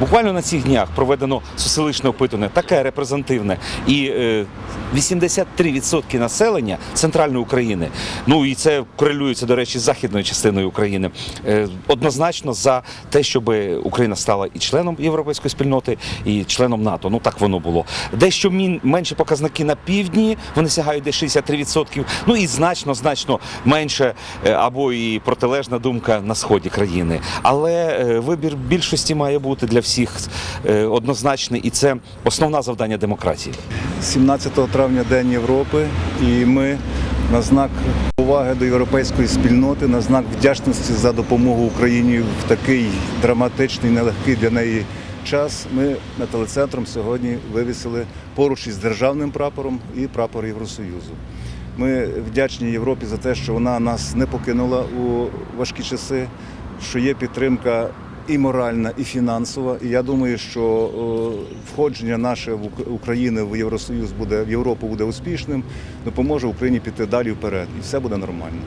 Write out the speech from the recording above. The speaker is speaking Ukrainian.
Буквально на цих днях проведено соціологічне опитування, таке репрезентативне. І е, 83% населення центральної України, ну і це корелюється, до речі, з західною частиною України, е, однозначно за те, щоб Україна стала і членом європейської спільноти, і членом НАТО. Ну так воно було. Дещо менші показники на півдні, вони сягають десь 63%, ну і значно, значно менше е, або і протилежна думка на сході країни. Але е, вибір більшості має бути для всіх е, однозначний, і це основне завдання демократії. 17 травня День Європи, і ми на знак поваги до європейської спільноти, на знак вдячності за допомогу Україні в такий драматичний, нелегкий для неї час. Ми телецентром сьогодні вивісили поруч із державним прапором і прапор Євросоюзу. Ми вдячні Європі за те, що вона нас не покинула у важкі часи, що є підтримка і моральна, і фінансова. І я думаю, що входження наше України в Євросоюз буде в Європу буде успішним, допоможе Україні піти далі вперед, і все буде нормально.